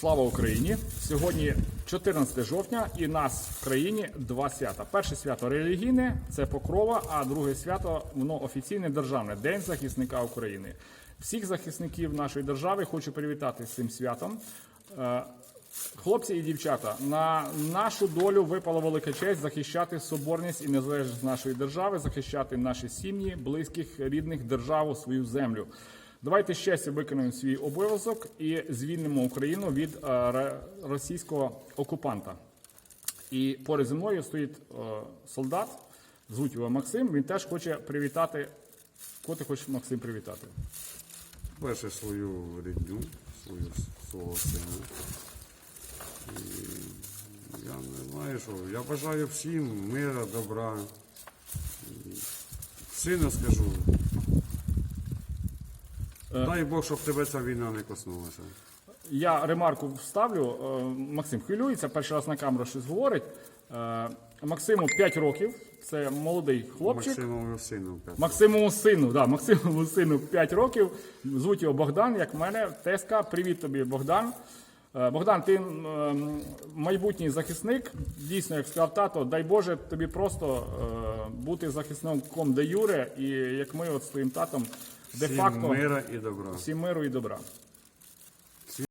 Слава Україні! Сьогодні 14 жовтня, і нас в країні два свята. Перше свято релігійне це Покрова, а друге свято воно офіційне державне День захисника України. Всіх захисників нашої держави хочу привітати з цим святом. Е, Хлопці і дівчата, на нашу долю випала велика честь захищати соборність і незалежність нашої держави, захищати наші сім'ї, близьких, рідних, державу, свою землю. Давайте щастя виконуємо свій обов'язок і звільнимо Україну від е, російського окупанта. І поряд зі мною стоїть е, солдат, звуть його Максим. Він теж хоче привітати. Кого ти хочеш Максим привітати? Перше свою рідню, свою, свого сина. Я не знаю, що. Я бажаю всім мира, добра. І Сину скажу. Дай Бог, щоб тебе ця війна не коснулася. Я ремарку вставлю. Е, Максим хвилюється, перший раз на камеру щось говорить. Е, Максиму 5 років, це молодий хлопчик. Максимову сину. п'ять. Максимову сину, да, Максимову сину 5 років. Звуть його Богдан, як мене. Теска. Привіт тобі, Богдан. Е, Богдан, ти майбутній захисник. Дійсно, як сказав тато, дай Боже тобі просто е, бути захисником де Юре, і як ми от з твоїм татом, де Всім факто мира і добра. всім миру і добра.